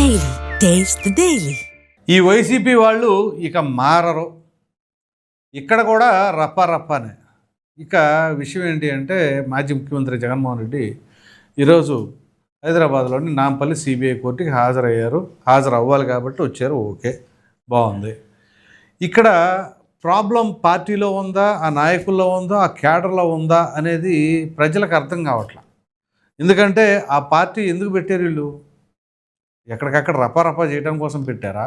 Daily taste daily ఈ YCP వాళ్ళు ఇక మారరు. ఇక్కడ కూడా రప్ప రప్పనే. ఇక విషయం ఏంటి అంటే మాజీ ముఖ్యమంత్రి జగన్మోహన్ రెడ్డి ఈరోజు హైదరాబాద్లోని నాంపల్లి సిబిఐ కోర్టుకి హాజరయ్యారు. హాజరు అవ్వాలి కాబట్టి వచ్చారు. ఓకే బాగుంది. ఇక్కడ ప్రాబ్లం పార్టీలో ఉందా? ఆ నాయకుల్లో ఉందా? ఆ క్యాడర్లో ఉందా? అనేది ప్రజలకు అర్థం కావట్లా. ఎందుకంటే ఆ పార్టీ ఎందుకు పెట్టారు వీళ్ళు? ఎక్కడికక్కడ రపారపా చేయడం కోసం పెట్టారా?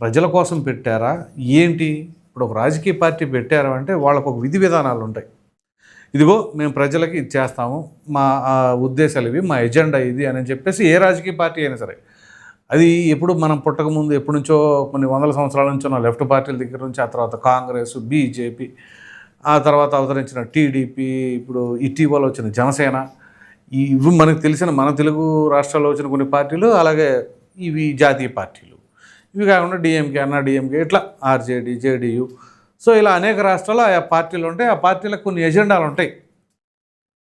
ప్రజల కోసం పెట్టారా? ఏంటి? ఇప్పుడు ఒక రాజకీయ పార్టీ పెట్టారు అంటే వాళ్ళకు ఒక విధి విధానాలు ఉంటాయి. ఇదిగో మేము ప్రజలకి ఇచ్చేస్తాము మా ఉద్దేశాలు ఇవి మా ఎజెండా ఇది అని చెప్పేసి ఏ రాజకీయ పార్టీ అయినా సరే. అది ఎప్పుడు మనం పుట్టక ముందు ఎప్పటి నుంచో కొన్ని వందల సంవత్సరాల నుంచి నా లెఫ్ట్ పార్టీల దగ్గర నుంచి ఆ తర్వాత కాంగ్రెస్ బీజేపీ ఆ తర్వాత అవతరించిన టీడీపీ ఇప్పుడు ఇటీవల వచ్చిన జనసేన ఇవి మనకు తెలిసిన మన తెలుగు రాష్ట్రాల్లో వచ్చిన కొన్ని పార్టీలు అలాగే ఇవి జాతీయ పార్టీలు. ఇవి కాకుండా డిఎంకే అన్నా డిఎంకే ఇట్లా ఆర్జేడీ జేడీయూ సో ఇలా అనేక రాష్ట్రాల్లో ఆ పార్టీలు ఉంటాయి. ఆ పార్టీలకు కొన్ని ఎజెండాలు ఉంటాయి.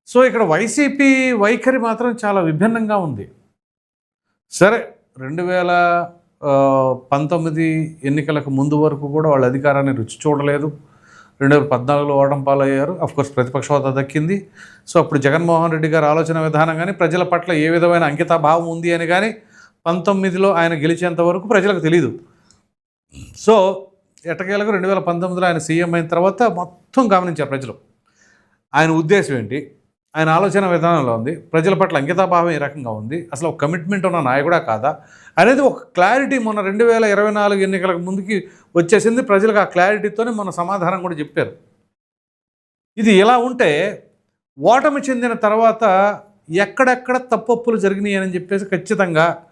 సో ఇక్కడ వైసీపీ వైఖరి మాత్రం చాలా విభిన్నంగా ఉంది. సరే రెండు వేల పంతొమ్మిది ఎన్నికలకు ముందు వరకు కూడా వాళ్ళ అధికారాన్ని రుచి చూడలేదు. రెండు వేల పద్నాలుగులో ఓటం పాలయ్యారు. కోర్స్ ప్రతిపక్ష హోదా దక్కింది. సో అప్పుడు జగన్మోహన్ రెడ్డి గారి ఆలోచన విధానం కానీ ప్రజల పట్ల ఏ విధమైన అంకితాభావం ఉంది అని కానీ పంతొమ్మిదిలో ఆయన గెలిచేంత వరకు ప్రజలకు తెలియదు సో ఎట్టకేలకు రెండు వేల పంతొమ్మిదిలో ఆయన సీఎం అయిన తర్వాత మొత్తం గమనించారు ప్రజలు. ఆయన ఉద్దేశం ఏంటి? ఆయన ఆలోచన విధానంలో ఉంది. ప్రజల పట్ల అంకితాభావం ఏ రకంగా ఉంది. అసలు ఒక కమిట్మెంట్ ఉన్న నాయకుడా కాదా? అనేది ఒక క్లారిటీ మొన్న రెండు వేల ఇరవై నాలుగు ఎన్నికలకు ముందుకి వచ్చేసింది. ప్రజలకు ఆ క్లారిటీతోనే మొన్న సమాధానం కూడా చెప్పారు. ఇది ఎలా ఉంటే ఓటమి చెందిన తర్వాత ఎక్కడెక్కడ తప్పప్పులు జరిగినాయి అని చెప్పేసి ఖచ్చితంగా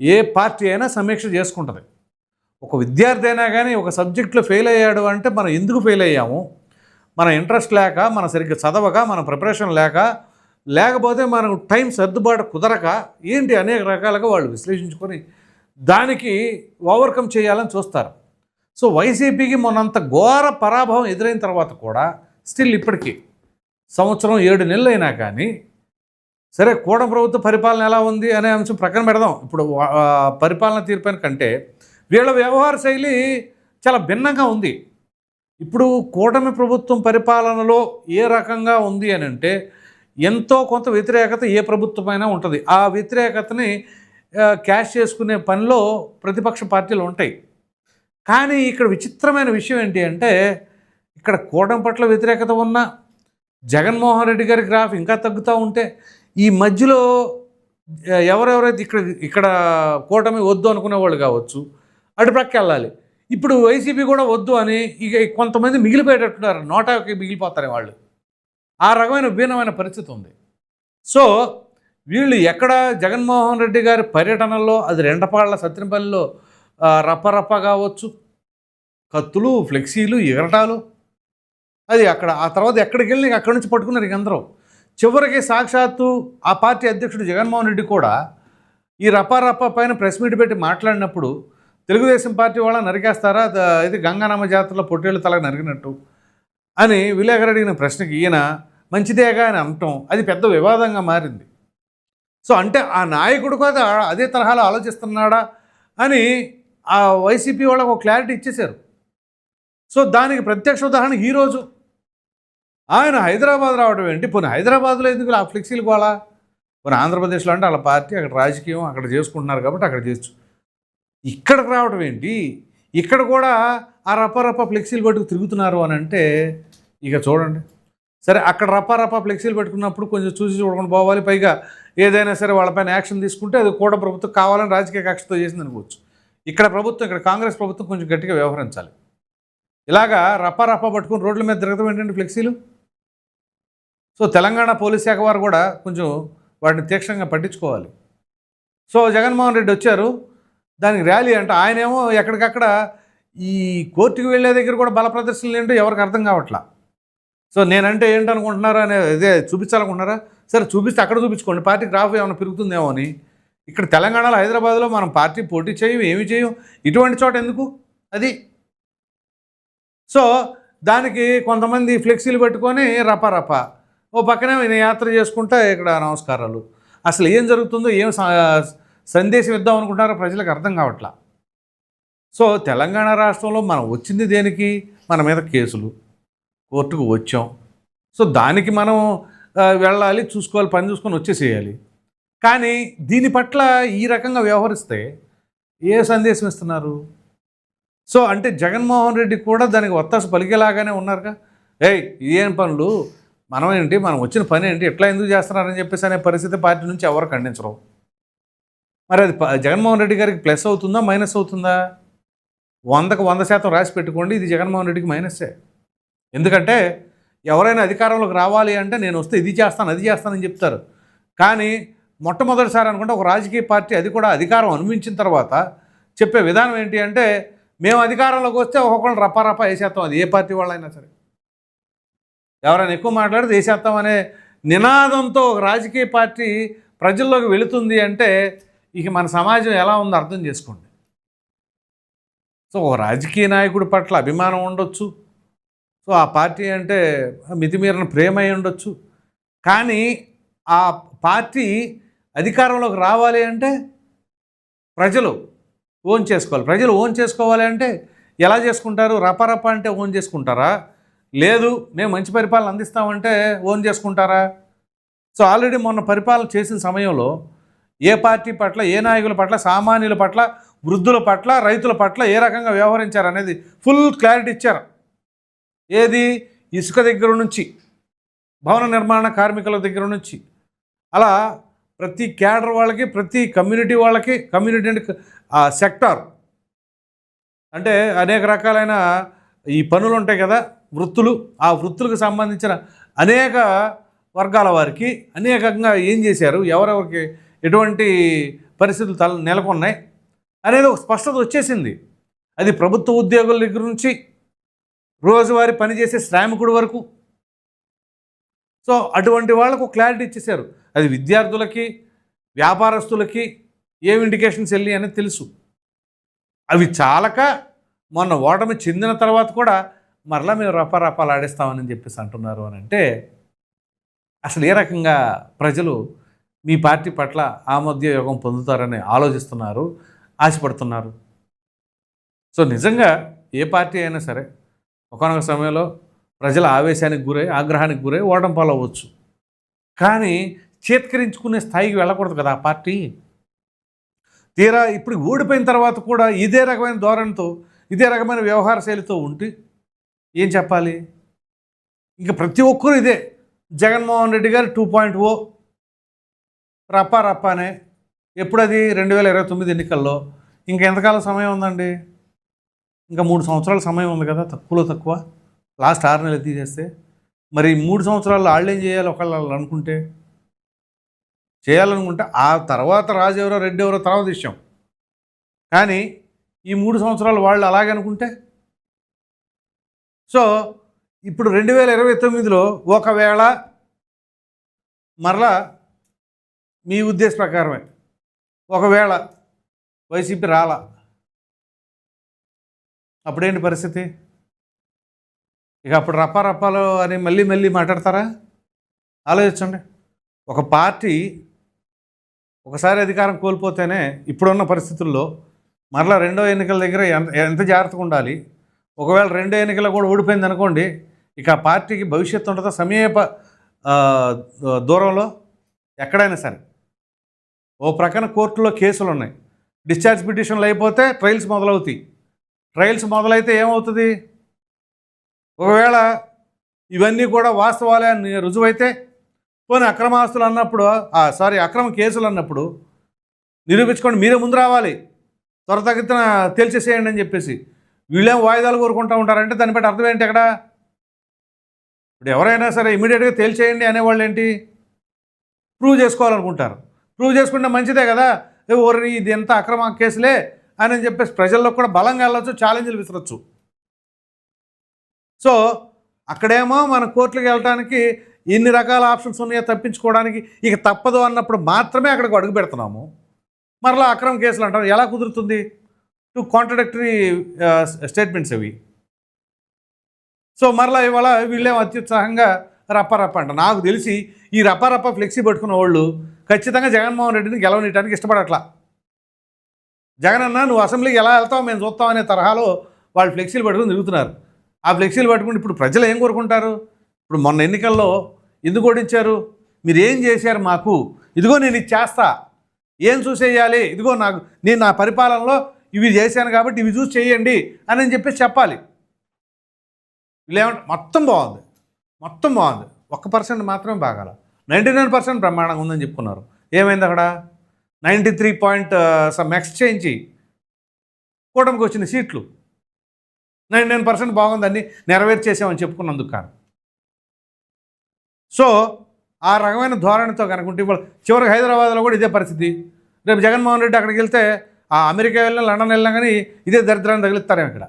ఏ పార్టీ అయినా సమీక్ష చేసుకుంటుంది. ఒక విద్యార్థి అయినా కానీ ఒక సబ్జెక్ట్లో ఫెయిల్ అయ్యాడు అంటే మనం ఎందుకు ఫెయిల్ అయ్యాము? మన ఇంట్రెస్ట్ లేక మన సరిగ్గా చదవక మన ప్రిపరేషన్ లేక లేకపోతే మనకు టైం సర్దుబాటు కుదరక ఏంటి అనేక రకాలుగా వాళ్ళు విశ్లేషించుకొని దానికి ఓవర్కమ్ చేయాలని చూస్తారు. సో వైసీపీకి మొన్నంత ఘోర పరాభవం ఎదురైన తర్వాత కూడా స్టిల్ ఇప్పటికీ సంవత్సరం ఏడు నెలలు అయినా కానీ సరే కూడ ప్రభుత్వ పరిపాలన ఎలా ఉంది అనే అంశం ప్రక్కన పెడదాం. ఇప్పుడు పరిపాలన తీర్పైన కంటే వీళ్ళ వ్యవహార శైలి చాలా భిన్నంగా ఉంది. ఇప్పుడు కూటమి ప్రభుత్వం పరిపాలనలో ఏ రకంగా ఉంది అని అంటే ఎంతో కొంత వ్యతిరేకత ఏ ప్రభుత్వమైనా ఉంటుంది. ఆ వ్యతిరేకతని క్యాష్ చేసుకునే పనిలో ప్రతిపక్ష పార్టీలు ఉంటాయి. కానీ ఇక్కడ విచిత్రమైన విషయం ఏంటి అంటే ఇక్కడ కూటమి పట్ల వ్యతిరేకత ఉన్నా జగన్మోహన్ రెడ్డి గారి గ్రాఫ్ ఇంకా తగ్గుతూ ఉంటే ఈ మధ్యలో ఎవరెవరైతే ఇక్కడ ఇక్కడ కూటమి వద్దు అనుకునే వాళ్ళు కావచ్చు అటుప్రక్క వెళ్ళాలి. ఇప్పుడు వైసీపీ కూడా వద్దు అని ఇక కొంతమంది మిగిలిపోయేటట్టున్నారు. నోటాకి మిగిలిపోతారు వాళ్ళు. ఆ రకమైన విభిన్నమైన పరిస్థితి ఉంది. సో వీళ్ళు ఎక్కడ జగన్మోహన్ రెడ్డి గారి పర్యటనలో అది రెండపాళ్ళ సత్యనపల్లిలో ఆ, రప్పరప్ప కావచ్చు కత్తులు ఫ్లెక్సీలు ఎగరటాలు అది అక్కడ ఆ తర్వాత ఎక్కడికి వెళ్ళి అక్కడి నుంచి పట్టుకున్నారు ఇక అందరూ. చివరికి సాక్షాత్తు ఆ పార్టీ అధ్యక్షుడు జగన్మోహన్ రెడ్డి కూడా ఈ రప్పారప్ప పైన ప్రెస్ మీట్ పెట్టి మాట్లాడినప్పుడు తెలుగుదేశం పార్టీ వాళ్ళ నరికేస్తారా? ఇది గంగానమ్మ జాతరలో పొట్టేళ్ళు తల నరికినట్టు అని విలేకరు అడిగిన ప్రశ్నకి ఈయన మంచిదేగా అని అనటం అది పెద్ద వివాదంగా మారింది. సో అంటే ఆ నాయకుడు కూడా అదే తరహాలో ఆలోచిస్తున్నాడా అని ఆ వైసీపీ వాళ్ళకు ఒక క్లారిటీ ఇచ్చేశారు. సో దానికి ప్రత్యక్ష ఉదాహరణ ఈరోజు ఆయన హైదరాబాద్ రావడం ఏంటి? పోనీ హైదరాబాద్లో ఎందుకు ఆ ఫ్లెక్సీలు కోలా పోనీ ఆంధ్రప్రదేశ్లో అంటే వాళ్ళ పార్టీ అక్కడ రాజకీయం అక్కడ చేసుకుంటున్నారు కాబట్టి అక్కడ చేయొచ్చు. ఇక్కడికి రావడం ఏంటి? ఇక్కడ కూడా ఆ రపరప ఫ్లెక్సీలు పట్టుకు తిరుగుతున్నారు అని అంటే ఇక చూడండి. సరే అక్కడ రపరప ఫ్లెక్సీలు పెట్టుకున్నప్పుడు కొంచెం చూసి చూడకుండా పోవాలి. పైగా ఏదైనా సరే వాళ్ళపైన యాక్షన్ తీసుకుంటే అది కూడా ప్రభుత్వం కావాలని రాజకీయ కక్షతో చేసింది అనుకోవచ్చు. ఇక్కడ ప్రభుత్వం ఇక్కడ కాంగ్రెస్ ప్రభుత్వం కొంచెం గట్టిగా వ్యవహరించాలి. ఇలాగా రపరప పట్టుకుని రోడ్ల మీద తిరగడం ఏంటంటే ఫ్లెక్సీలు? సో తెలంగాణ పోలీస్ శాఖ వారు కూడా కొంచెం వాటిని తీక్షణంగా పట్టించుకోవాలి. సో జగన్మోహన్ రెడ్డి వచ్చారు. దానికి ర్యాలీ అంటే ఆయనేమో ఎక్కడికక్కడ ఈ కోర్టుకు వెళ్ళే దగ్గర కూడా బల ప్రదర్శనలు ఏంటో ఎవరికి అర్థం కావట్లా. సో నేనంటే ఏంటనుకుంటున్నారా అనే ఇదే చూపించాలనుకుంటున్నారా? సరే చూపిస్తే అక్కడ చూపించుకోండి. పార్టీ గ్రాఫ్ ఏమైనా పెరుగుతుందేమో అని. ఇక్కడ తెలంగాణలో హైదరాబాద్లో మనం పార్టీ పోటీ చేయం ఏమి చేయం ఇటువంటి చోట ఎందుకు? అది. సో దానికి కొంతమంది ఫ్లెక్సీలు పెట్టుకొని రప రప. ఓ పక్కనే యాత్ర చేసుకుంటా ఇక్కడ నమస్కారాలు. అసలు ఏం జరుగుతుందో ఏం సందేశం ఇద్దాం అనుకుంటున్నారు ప్రజలకు అర్థం కావట్లా. సో తెలంగాణ రాష్ట్రంలో మనం వచ్చింది దేనికి? మన మీద కేసులు. కోర్టుకు వచ్చాం. సో దానికి మనం వెళ్ళాలి చూసుకోవాలి పని చూసుకొని వచ్చేసేయాలి. కానీ దీని పట్ల ఈ రకంగా వ్యవహరిస్తే ఏ సందేశం ఇస్తున్నారు? సో అంటే జగన్మోహన్ రెడ్డి కూడా దానికి ఒత్తాసు పలికేలాగానే ఉన్నారుగా? ఏయ్ ఇదేం పనులు? మనం ఏంటి మనం వచ్చిన పని ఏంటి ఎట్లా ఎందుకు చేస్తున్నారని చెప్పేసి అనే పరిస్థితి పార్టీ నుంచి ఎవరు ఖండించరు. మరి అది జగన్మోహన్ రెడ్డి గారికి ప్లస్ అవుతుందా మైనస్ అవుతుందా? వందకు వంద శాతం రాసి పెట్టుకోండి ఇది జగన్మోహన్ రెడ్డికి మైనస్సే ఎందుకంటే ఎవరైనా అధికారంలోకి రావాలి అంటే నేను వస్తే ఇది చేస్తాను అది చేస్తానని చెప్తారు. కానీ మొట్టమొదటిసారి అనుకుంటే ఒక రాజకీయ పార్టీ అది కూడా అధికారం అనుభవించిన తర్వాత చెప్పే విధానం ఏంటి అంటే మేము అధికారంలోకి వస్తే ఒక్కొక్కళ్ళు రపారపా వేసేస్తాం అది ఏ పార్టీ వాళ్ళైనా సరే. ఎవరైనా ఎక్కువ మాట్లాడితే వేసేస్తాం అనే నినాదంతో ఒక రాజకీయ పార్టీ ప్రజల్లోకి వెళుతుంది అంటే ఇక మన సమాజం ఎలా ఉందో అర్థం చేసుకోండి. సో ఓ రాజకీయ నాయకుడి పట్ల అభిమానం ఉండొచ్చు. సో ఆ పార్టీ అంటే మితిమీరిన ప్రేమ అయి ఉండొచ్చు. కానీ ఆ పార్టీ అధికారంలోకి రావాలి అంటే ప్రజలు ఓన్ చేసుకోవాలి. ప్రజలు ఓన్ చేసుకోవాలి అంటే ఎలా చేసుకుంటారు? రపరప అంటే ఓన్ చేసుకుంటారా? లేదు మేము మంచి పరిపాలన అందిస్తామంటే ఓన్ చేసుకుంటారా? సో ఆల్రెడీ మొన్న పరిపాలన చేసిన సమయంలో ఏ పార్టీ పట్ల ఏ నాయకుల పట్ల సామాన్యుల పట్ల వృద్ధుల పట్ల రైతుల పట్ల ఏ రకంగా వ్యవహరించారు అనేది ఫుల్ క్లారిటీ ఇచ్చారు. ఏది? ఇసుక దగ్గర నుంచి భవన నిర్మాణ కార్మికుల దగ్గర నుంచి. అలా ప్రతి క్యాడర్ వాళ్ళకి ప్రతి కమ్యూనిటీ వాళ్ళకి కమ్యూనిటీ అండ్ ఆ సెక్టార్. అంటే అనేక రకాలైన ఈ పనులు ఉంటాయి కదా వృత్తులు. ఆ వృత్తులకు సంబంధించిన అనేక వర్గాల వారికి అనేకంగా ఏం చేశారు? ఎవరెవరికి ఎటువంటి పరిస్థితులు తల నెలకొన్నాయి అనేది ఒక స్పష్టత వచ్చేసింది. అది ప్రభుత్వ ఉద్యోగుల దగ్గర నుంచి రోజువారీ పనిచేసే శ్రామికుడి వరకు. సో అటువంటి వాళ్ళకు క్లారిటీ ఇచ్చేశారు. అది విద్యార్థులకి వ్యాపారస్తులకి ఏం ఇండికేషన్స్ వెళ్ళి అనేది తెలుసు. అవి చాలక మొన్న ఓటమి చెందిన తర్వాత కూడా మరలా మేము రపారపాలు ఆడేస్తామని చెప్పేసి అంటున్నారు అని అంటే అసలు ఏ రకంగా ప్రజలు మీ పార్టీ పట్ల ఆమోద్య యోగం పొందుతారని ఆలోచిస్తున్నారు ఆశపడుతున్నారు. సో నిజంగా ఏ పార్టీ అయినా సరే ఒకనొక సమయంలో ప్రజల ఆవేశానికి గురై ఆగ్రహానికి గురై ఓటం పాలవచ్చు కానీ చేత్కరించుకునే స్థాయికి వెళ్ళకూడదు కదా ఆ పార్టీ. తీరా ఇప్పుడు ఓడిపోయిన తర్వాత కూడా ఇదే రకమైన ధోరణితో ఇదే రకమైన వ్యవహార శైలితో ఉంటే ఏం చెప్పాలి? ఇంకా ప్రతి ఒక్కరూ ఇదే. జగన్మోహన్ రెడ్డి గారు టూ పాయింట్ ఓ రప్పా రప్పానే. ఎప్పుడు అది రెండు వేల ఇరవై తొమ్మిది ఎన్నికల్లో. ఇంకా ఎంతకాలం సమయం ఉందండి? ఇంకా మూడు సంవత్సరాల సమయం ఉంది కదా తక్కువలో తక్కువ. లాస్ట్ ఆరు నెలలు తీసేస్తే. మరి మూడు సంవత్సరాలు వాళ్ళు ఏం చేయాలి ఒకళ్ళు అనుకుంటే? చేయాలనుకుంటే ఆ తర్వాత రాజు ఎవరో రెడ్డి ఎవరో తర్వాత విషయం కానీ ఈ మూడు సంవత్సరాలు వాళ్ళు అలాగే అనుకుంటే? సో ఇప్పుడు రెండు వేల ఇరవై తొమ్మిదిలో ఒకవేళ మరలా మీ ఉద్దేశ ప్రకారమే. ఒకవేళ వైసీపీ రాలా? అప్పుడేంటి పరిస్థితి? ఇక అప్పుడు రప్పారప్పాలు అని మళ్ళీ మళ్ళీ మాట్లాడతారా? ఆలోచించండి. ఒక పార్టీ ఒకసారి అధికారం కోల్పోతేనే ఇప్పుడున్న పరిస్థితుల్లో మరలా రెండో ఎన్నికల దగ్గర ఎంత ఎంత జాగ్రత్తగా ఉండాలి? ఒకవేళ రెండో ఎన్నికలు కూడా ఓడిపోయింది అనుకోండి ఇక ఆ పార్టీకి భవిష్యత్తు ఉండదు సమీప దూరంలో? ఎక్కడైనా సరే. ఓ ప్రక్కన కోర్టులో కేసులు ఉన్నాయి డిశ్చార్జ్ పిటిషన్లు అయిపోతే ట్రయల్స్ మొదలవుతాయి. ట్రయల్స్ మొదలైతే ఏమవుతుంది? ఒకవేళ ఇవన్నీ కూడా వాస్తవాలే రుజువైతే పోనీ అక్రమాస్తులు అన్నప్పుడు సారీ అక్రమ కేసులు అన్నప్పుడు నిరూపించుకోండి మీరే ముందు రావాలి. త్వర తగ్గిన తేల్చేసేయండి అని చెప్పేసి. వీళ్ళేం వాయిదాలు కోరుకుంటూ ఉంటారంటే దాన్ని బట్టి అర్థం ఏంటి అక్కడ? ఇప్పుడు ఎవరైనా సరే ఇమీడియట్గా తేల్చేయండి అనేవాళ్ళు ఏంటి? ప్రూవ్ చేసుకోవాలనుకుంటారు. ప్రూవ్ చేసుకుంటే మంచిదే కదా? ఓరి ఇది ఎంత అక్రమ కేసులే అని చెప్పేసి ప్రజల్లో కూడా బలంగా వెళ్ళొచ్చు ఛాలెంజ్లు విసరచ్చు. సో అక్కడేమో మన కోర్టులకు వెళ్ళడానికి ఎన్ని రకాల ఆప్షన్స్ ఉన్నాయో తప్పించుకోవడానికి ఇక తప్పదు అన్నప్పుడు మాత్రమే అక్కడికి అడుగు పెడుతున్నాము. మరలా అక్రమ కేసులు అంటారు. ఎలా కుదురుతుంది? టూ కాంట్రడక్టరీ స్టేట్మెంట్స్ అవి. సో మరలా ఇవాళ వీళ్ళేం అత్యుత్సాహంగా రప్పరప్ప అంట. నాకు తెలిసి ఈ రప్పరప్ప ఫ్లెక్సీ పట్టుకున్న వాళ్ళు ఖచ్చితంగా జగన్మోహన్ రెడ్డిని గెలవనీయడానికి ఇష్టపడట్లా. జగన్ అన్న నువ్వు అసెంబ్లీకి ఎలా వెళ్తావు? మేము చూస్తాం అనే తరహాలో వాళ్ళు ఫ్లెక్సీలు పట్టుకుని తిరుగుతున్నారు. ఆ ఫ్లెక్సీలు పట్టుకుని ఇప్పుడు ప్రజలు ఏం కోరుకుంటారు? ఇప్పుడు మొన్న ఎన్నికల్లో ఎందుకు ఓడించారు? మీరు ఏం చేశారు మాకు? ఇదిగో నేను ఇది చేస్తా. ఏం చూసేయాలి? ఇదిగో నాకు నేను నా పరిపాలనలో ఇవి చేశాను కాబట్టి ఇవి చూసి చేయండి అని అని చెప్పేసి చెప్పాలి. వీళ్ళు మొత్తం బాగుంది. మొత్తం బాగుంది. ఒక్క పర్సెంట్ మాత్రమే బాగాల నైంటీ నైన్ పర్సెంట్ బ్రహ్మాండంగా ఉందని చెప్పుకున్నారు. ఏమైంది అక్కడ? Ninety three point some exchange కూటమికి వచ్చిన సీట్లు. నైంటీ నైన్ పర్సెంట్ బాగుందని నెరవేర్చేసామని చెప్పుకున్నందుకు కాదు సో ఆ రకమైన ధోరణితో కనుకుంటే ఇప్పుడు చివరికి హైదరాబాద్లో కూడా ఇదే పరిస్థితి. రేపు జగన్మోహన్ రెడ్డి అక్కడికి వెళ్తే ఆ అమెరికా వెళ్ళినా లండన్ వెళ్ళినా కానీ ఇదే దరిద్రాన్ని తగిలిస్తారేమో ఇక్కడ.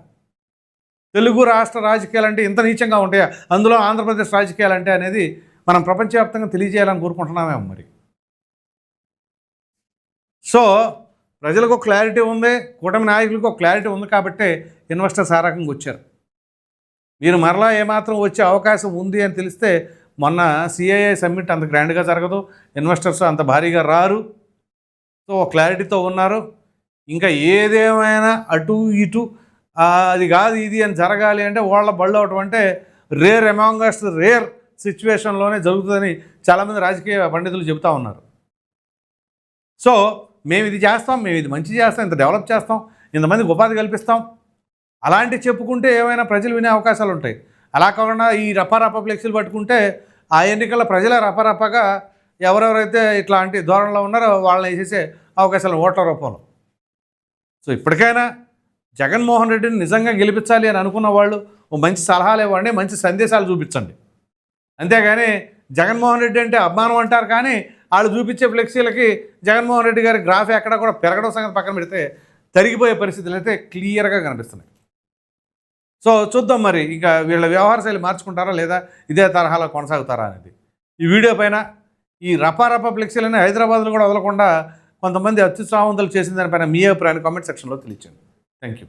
తెలుగు రాష్ట్ర రాజకీయాలు అంటే ఇంత నీచంగా ఉంటాయా? అందులో ఆంధ్రప్రదేశ్ రాజకీయాలు అంటే అనేది మనం ప్రపంచవ్యాప్తంగా తెలియజేయాలని కోరుకుంటున్నామేమో మరి. సో ప్రజలకు క్లారిటీ ఉంది కూటమి నాయకులకు క్లారిటీ ఉంది కాబట్టి ఇన్వెస్టర్స్ ఆ రకంగా వచ్చారు. మీరు మరలా ఏమాత్రం వచ్చే అవకాశం ఉంది అని తెలిస్తే మొన్న సిఐఏ సమ్మిట్ అంత గ్రాండ్గా జరగదు ఇన్వెస్టర్స్ అంత భారీగా రారు. సో క్లారిటీతో ఉన్నారు. ఇంకా ఏదేమైనా అటు ఇటు అది కాదు ఇది అని జరగాలి అంటే వాళ్ళ బళ్ళు అవటం అంటే రేర్ అమాంగస్ట్ రేర్ సిచ్యువేషన్లోనే జరుగుతుందని చాలామంది రాజకీయ పండితులు చెబుతూ ఉన్నారు. సో మేము ఇది చేస్తాం మేము ఇది మంచి చేస్తాం ఇంత డెవలప్ చేస్తాం ఇంతమందికి ఉపాధి కల్పిస్తాం. అలాంటి చెప్పుకుంటే ఏమైనా ప్రజలు వినే అవకాశాలు ఉంటాయి. అలా కాకుండా ఈ రపారప ఫ్లెక్సీలు పట్టుకుంటే ఆ ఎన్నికల్లో ప్రజల రపారపగా ఎవరెవరైతే ఇట్లాంటి ధోరణిలో ఉన్నారో వాళ్ళని వేసేసే అవకాశాలు ఓట్ల రూపంలో. సో ఇప్పటికైనా జగన్మోహన్ రెడ్డిని నిజంగా గెలిపించాలి అని అనుకున్న వాళ్ళు ఓ మంచి సలహాలు ఇవ్వండి మంచి సందేశాలు చూపించండి. అంతేగాని జగన్మోహన్ రెడ్డి అంటే అభిమానం అంటారు కానీ వాళ్ళు చూపించే ఫ్లెక్సీలకి జగన్మోహన్ రెడ్డి గారి గ్రాఫ్ ఎక్కడ కూడా పెరగడం సంగతి పక్కన పెడితే తరిగిపోయే పరిస్థితులు అయితే క్లియర్గా కనిపిస్తున్నాయి. సో చూద్దాం మరి ఇంకా వీళ్ళ వ్యవహార శైలి మార్చుకుంటారా లేదా ఇదే తరహాలో కొనసాగుతారా అనేది. ఈ వీడియో పైన ఈ రపారప ఫ్లెక్సీలని హైదరాబాద్లో కూడా వదలకుండా కొంతమంది అత్యుత్సాహవంతులు చేసిన దానిపైన మీ అభిప్రాయాన్ని కామెంట్ సెక్షన్లో తెలియచండి థ్యాంక్ యూ